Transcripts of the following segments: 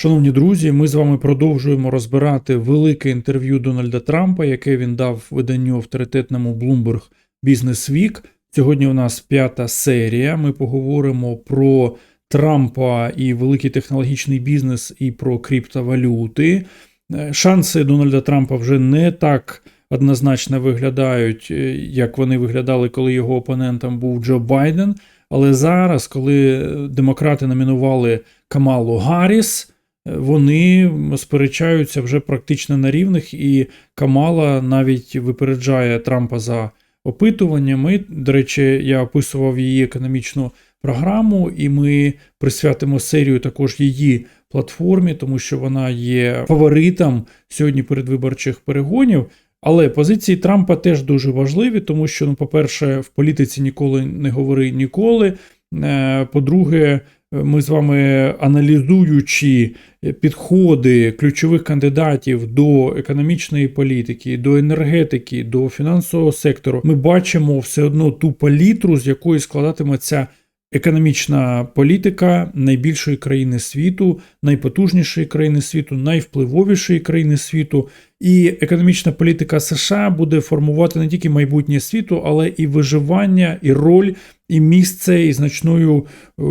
Шановні друзі, ми з вами продовжуємо розбирати велике інтерв'ю Дональда Трампа, яке він дав виданню авторитетному Bloomberg Business Week. Сьогодні у нас п'ята серія. Ми поговоримо про Трампа і великий технологічний бізнес, і про криптовалюти. Е, Шанси Дональда Трампа вже не так однозначно виглядають, е, як вони виглядали, коли його опонентом був Джо Байден. Але зараз, коли демократи номінували Камалу Гарріс, вони сперечаються вже практично на рівних, і Камала навіть випереджає Трампа за опитуваннями. До речі, я описував її економічну програму, і ми присвятимо серію також її платформі, тому що вона є фаворитом сьогодні передвиборчих перегонів. Але позиції Трампа теж дуже важливі, тому що, ну, по-перше, в політиці ніколи не говори ніколи. Е, По-друге, ми з вами аналізуючи підходи ключових кандидатів до економічної політики, до енергетики, до фінансового сектору, ми бачимо все одно ту палітру, з якої складатиметься економічна політика найбільшої країни світу, найпотужнішої країни світу, найвпливовішої країни світу. І економічна політика США буде формувати не тільки майбутнє світу, але і виживання, і роль, і місце, і значною е,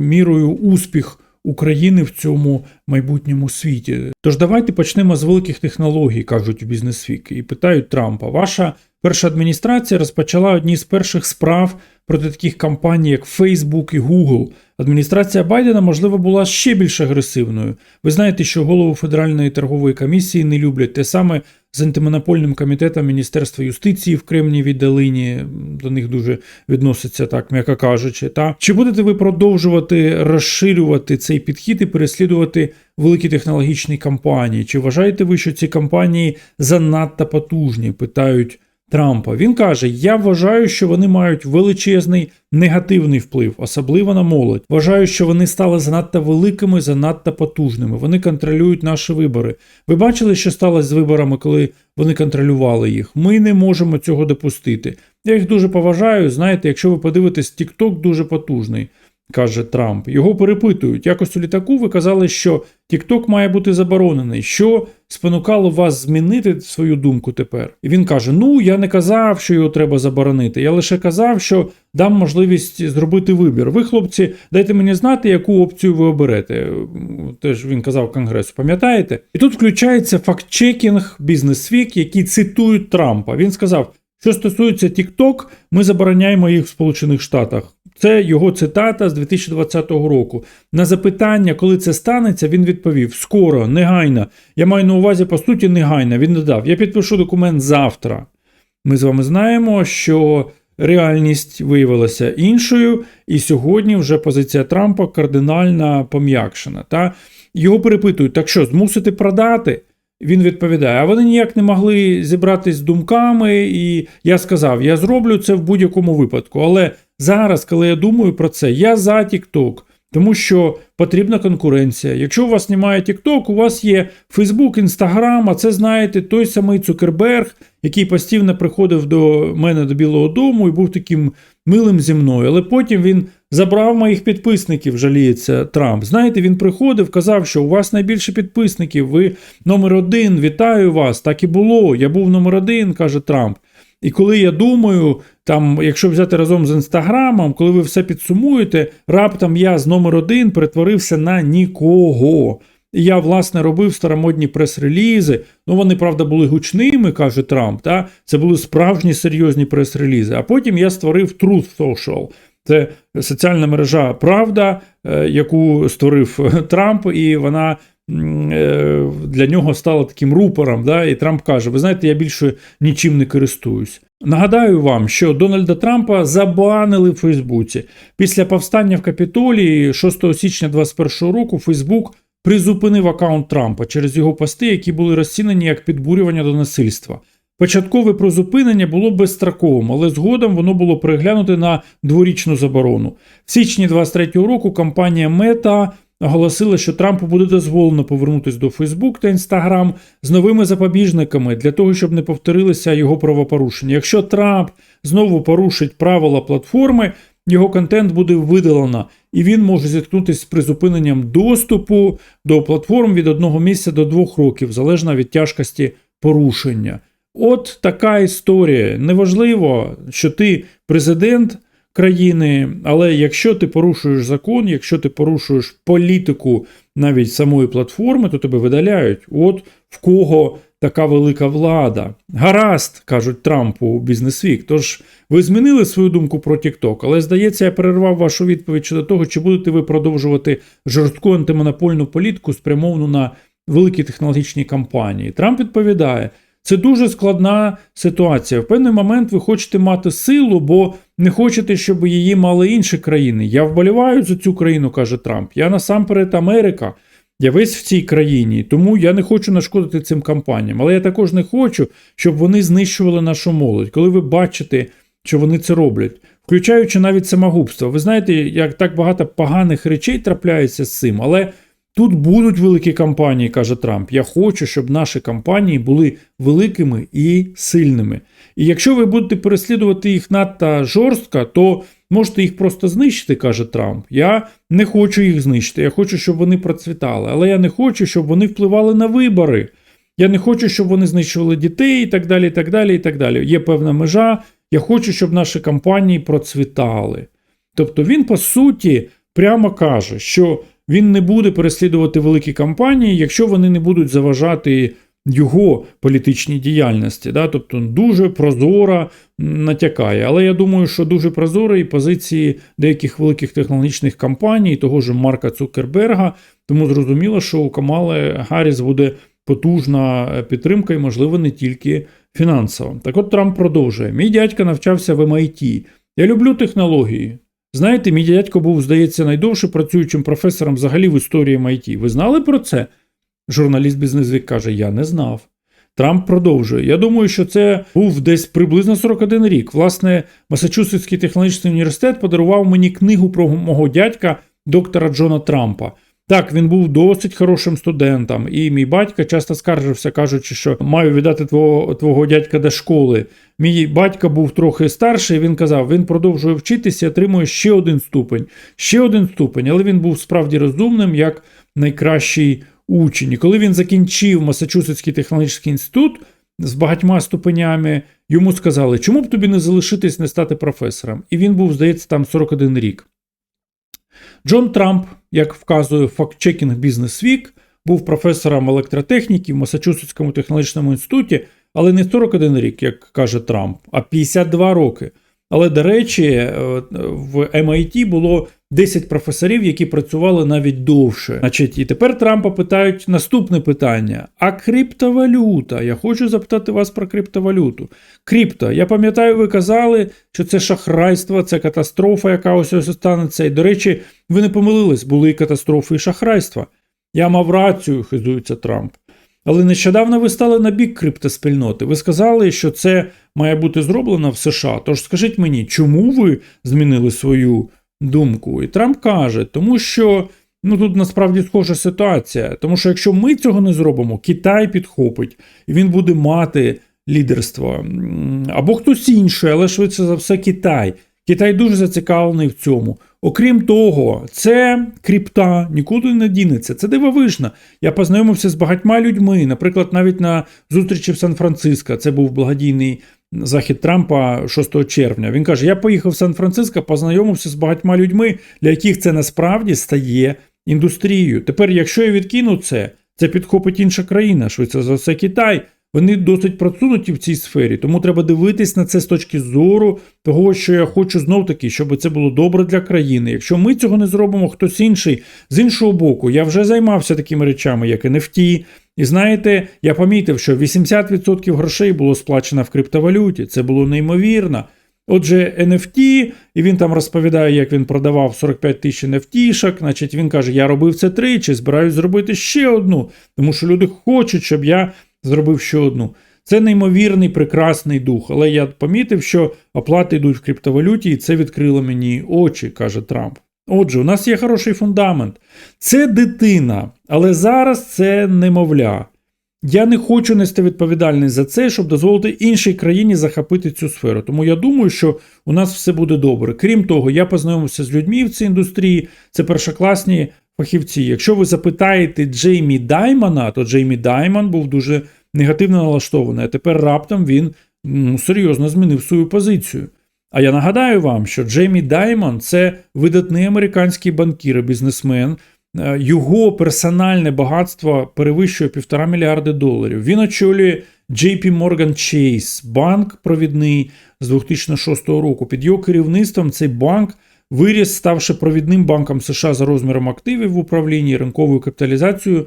мірою успіх. України в цьому майбутньому світі. Тож давайте почнемо з великих технологій, кажуть у бізнесвік, і питають Трампа. Ваша перша адміністрація розпочала одні з перших справ проти таких компаній, як Facebook і Google. Адміністрація Байдена, можливо, була ще більш агресивною. Ви знаєте, що голову Федеральної торгової комісії не люблять те саме з антимонопольним комітетом Міністерства юстиції в Кремнієвій долині. До них дуже відноситься так, м'яко кажучи. Та чи будете ви продовжувати розширювати цей підхід і переслідувати великі технологічні компанії? Чи вважаєте ви, що ці компанії занадто потужні? Питають. Трампа. Він каже: Я вважаю, що вони мають величезний негативний вплив, особливо на молодь. Вважаю, що вони стали занадто великими, занадто потужними. Вони контролюють наші вибори. Ви бачили, що сталося з виборами, коли вони контролювали їх? Ми не можемо цього допустити. Я їх дуже поважаю. Знаєте, якщо ви подивитесь, TikTok дуже потужний каже Трамп. Його перепитують. Якось у літаку ви казали, що TikTok має бути заборонений. Що спонукало вас змінити свою думку тепер? І він каже: Ну, я не казав, що його треба заборонити. Я лише казав, що дам можливість зробити вибір. Ви, хлопці, дайте мені знати, яку опцію ви оберете. Теж він казав Конгресу, пам'ятаєте? І тут включається фактчекінг бізнес-вік, які цитують Трампа. Він сказав. Що стосується TikTok, ми забороняємо їх в Сполучених Штатах. Це його цитата з 2020 року. На запитання, коли це станеться, він відповів: скоро, негайно. Я маю на увазі, по суті, негайно. Він додав: Я підпишу документ завтра. Ми з вами знаємо, що реальність виявилася іншою, і сьогодні вже позиція Трампа кардинально пом'якшена. Та Його перепитують: так що, змусити продати? Він відповідає: а вони ніяк не могли зібратись з думками, і я сказав: я зроблю це в будь-якому випадку. Але зараз, коли я думаю про це, я за TikTok, тому що потрібна конкуренція. Якщо у вас немає TikTok, у вас є Facebook, Instagram, а це знаєте, той самий Цукерберг, який постійно приходив до мене до Білого Дому і був таким милим зі мною. Але потім він забрав моїх підписників, жаліється Трамп. Знаєте, він приходив, казав, що у вас найбільше підписників, ви номер один, вітаю вас. Так і було. Я був номер один, каже Трамп. І коли я думаю, там, якщо взяти разом з інстаграмом, коли ви все підсумуєте, раптом я з номер один перетворився на нікого. І я, власне, робив старомодні прес-релізи. Ну, вони, правда, були гучними, каже Трамп. Та? Це були справжні серйозні прес-релізи. А потім я створив Truth Social. Це соціальна мережа Правда, е, яку створив Трамп, і вона е, для нього стала таким рупором. Да? І Трамп каже: Ви знаєте, я більше нічим не користуюсь. Нагадаю вам, що Дональда Трампа забанили в Фейсбуці. Після повстання в Капітолії 6 січня 2021 року Фейсбук призупинив аккаунт Трампа через його пости, які були розцінені як підбурювання до насильства. Початкове призупинення було безстроковим, але згодом воно було переглянуте на дворічну заборону. В січні 23-го року компанія Meta оголосила, що Трампу буде дозволено повернутися до Facebook та Instagram з новими запобіжниками для того, щоб не повторилися його правопорушення. Якщо Трамп знову порушить правила платформи, його контент буде видалено, і він може зіткнутися з призупиненням доступу до платформ від одного місяця до двох років, залежно від тяжкості порушення. От така історія. Неважливо, що ти президент країни, але якщо ти порушуєш закон, якщо ти порушуєш політику навіть самої платформи, то тебе видаляють. От в кого така велика влада. Гаразд, кажуть Трампу Бізнесвік. Тож ви змінили свою думку про TikTok, але здається, я перервав вашу відповідь щодо того, чи будете ви продовжувати жорстку антимонопольну політику, спрямовану на великі технологічні компанії. Трамп відповідає. Це дуже складна ситуація. В певний момент ви хочете мати силу, бо не хочете, щоб її мали інші країни. Я вболіваю за цю країну, каже Трамп. Я насамперед Америка. Я весь в цій країні, тому я не хочу нашкодити цим компаніям. Але я також не хочу, щоб вони знищували нашу молодь. Коли ви бачите, що вони це роблять, включаючи навіть самогубство. Ви знаєте, як так багато поганих речей трапляється з цим, але. Тут будуть великі компанії, каже Трамп. Я хочу, щоб наші компанії були великими і сильними. І якщо ви будете переслідувати їх надто жорстко, то можете їх просто знищити, каже Трамп. Я не хочу їх знищити. Я хочу, щоб вони процвітали. Але я не хочу, щоб вони впливали на вибори. Я не хочу, щоб вони знищували дітей і так далі. і так далі, і так далі. Є певна межа. Я хочу, щоб наші компанії процвітали. Тобто він, по суті, прямо каже, що він не буде переслідувати великі кампанії, якщо вони не будуть заважати його політичній діяльності. Да? Тобто дуже прозоро натякає. Але я думаю, що дуже прозорі позиції деяких великих технологічних компаній, того ж Марка Цукерберга, тому зрозуміло, що у Камали Гарріс буде потужна підтримка і, можливо, не тільки фінансова. Так от Трамп продовжує: мій дядька навчався в MIT. Я люблю технології. Знаєте, мій дядько був, здається, найдовше працюючим професором взагалі в історії MIT. Ви знали про це? Журналіст бізнесвік каже: Я не знав. Трамп продовжує. Я думаю, що це був десь приблизно 41 рік. Власне, Масачусетський технологічний університет подарував мені книгу про мого дядька, доктора Джона Трампа. Так, він був досить хорошим студентом, і мій батько часто скаржився, кажучи, що маю віддати твого твого дядька до школи. Мій батько був трохи старший. Він казав, він продовжує вчитися, і отримує ще один ступень, ще один ступень, але він був справді розумним як найкращий учень. І коли він закінчив Масачусетський технологічний інститут з багатьма ступенями, йому сказали, чому б тобі не залишитись, не стати професором? І він був, здається, там 41 рік. Джон Трамп, як вказує фактчекінг Бізнес Вік, був професором електротехніки в Масачусетському технологічному інституті, але не 41 рік, як каже Трамп, а 52 роки. Але, до речі, е, в MIT було 10 професорів, які працювали навіть довше. Значить, І тепер Трампа питають наступне питання: а криптовалюта? Я хочу запитати вас про криптовалюту. Крипто, я пам'ятаю, ви казали, що це шахрайство, це катастрофа, яка ось ось станеться. І, до речі, ви не помилились, були і катастрофи, і шахрайства. Я мав рацію, хизується Трамп. Але нещодавно ви стали на бік криптоспільноти. Ви сказали, що це має бути зроблено в США. Тож скажіть мені, чому ви змінили свою думку? І Трамп каже, тому що ну тут насправді схожа ситуація. Тому що якщо ми цього не зробимо, Китай підхопить і він буде мати лідерство або хтось інший, але швидше за все Китай. Китай дуже зацікавлений в цьому. Окрім того, це крипта нікуди не дінеться. Це дивовижно. Я познайомився з багатьма людьми. Наприклад, навіть на зустрічі в Сан-Франциско. Це був благодійний захід Трампа 6 червня. Він каже: Я поїхав в Сан-Франциско, познайомився з багатьма людьми, для яких це насправді стає індустрією. Тепер, якщо я відкину це, це підхопить інша країна, швидше за все Китай. Вони досить просунуті в цій сфері, тому треба дивитись на це з точки зору того, що я хочу знов таки, щоб це було добре для країни. Якщо ми цього не зробимо, хтось інший з іншого боку, я вже займався такими речами, як NFT. І знаєте, я помітив, що 80% грошей було сплачено в криптовалюті. Це було неймовірно. Отже, NFT, і він там розповідає, як він продавав 45 тисяч NFT-шок, значить він каже: Я робив це тричі, збираюсь зробити ще одну, тому що люди хочуть, щоб я зробив ще одну. Це неймовірний прекрасний дух. Але я помітив, що оплати йдуть в криптовалюті, і це відкрило мені очі, каже Трамп. Отже, у нас є хороший фундамент. Це дитина, але зараз це немовля. Я не хочу нести відповідальність за це, щоб дозволити іншій країні захопити цю сферу. Тому я думаю, що у нас все буде добре. Крім того, я познайомився з людьми в цій індустрії. Це першокласні фахівці. Якщо ви запитаєте Джеймі Даймана, то Джеймі Дайман був дуже негативно налаштований. А тепер раптом він ну, серйозно змінив свою позицію. А я нагадаю вам, що Джеймі Даймон це видатний американський банкір і бізнесмен. Е, Його персональне багатство перевищує півтора мільярди доларів. Він очолює JP Morgan Chase, банк провідний з 2006 року. Під його керівництвом цей банк виріс, ставши провідним банком США за розміром активів в управлінні, ринковою капіталізацією,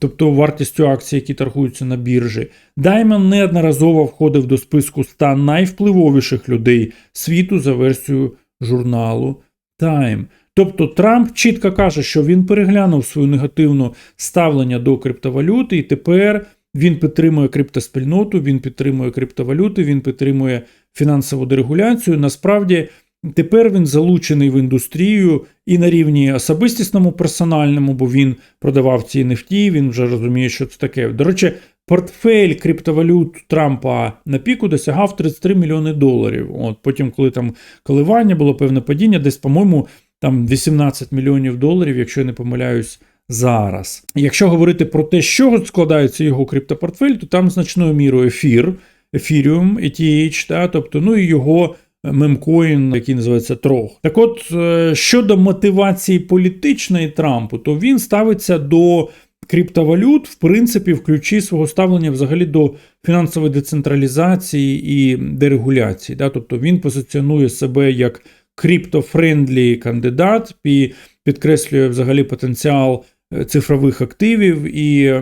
тобто вартістю акцій, які торгуються на біржі. Даймон неодноразово входив до списку 100 найвпливовіших людей світу за версією журналу Time. Тобто Трамп чітко каже, що він переглянув свою негативне ставлення до криптовалюти, і тепер він підтримує криптоспільноту, він підтримує криптовалюти, він підтримує фінансову дерегуляцію. Насправді, тепер він залучений в індустрію і на рівні особистісному, персональному, бо він продавав ці NFT, він вже розуміє, що це таке. До речі, портфель криптовалют Трампа на піку досягав 33 мільйони доларів. От потім, коли там коливання було певне падіння, десь, по-моєму, там 18 мільйонів доларів, якщо я не помиляюсь. Зараз, якщо говорити про те, з чого складається його криптопортфель, то там значною мірою ефір, ефіріум, ETH, та, тобто, ну і його мемкоін, який називається Трох. Так от, е, щодо мотивації політичної Трампу, то він ставиться до криптовалют, в принципі, в ключі свого ставлення взагалі до фінансової децентралізації і дерегуляції. Да? Тобто він позиціонує себе як криптофрендлі кандидат і підкреслює взагалі потенціал е, цифрових активів, і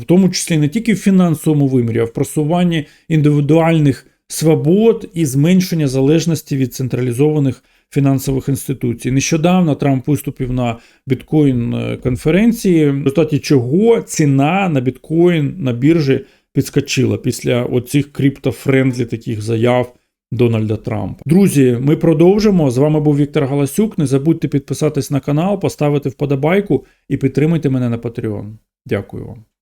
в тому числі не тільки в фінансовому вимірі, а в просуванні індивідуальних свобод і зменшення залежності від централізованих фінансових інституцій. Нещодавно Трамп виступив на біткоін конференції, в результаті чого ціна на біткоін на біржі підскочила після оцих криптофрендлі таких заяв. Дональда Трампа. Друзі, ми продовжимо. З вами був Віктор Галасюк. Не забудьте підписатись на канал, поставити вподобайку і підтримайте мене на Patreon. Дякую вам.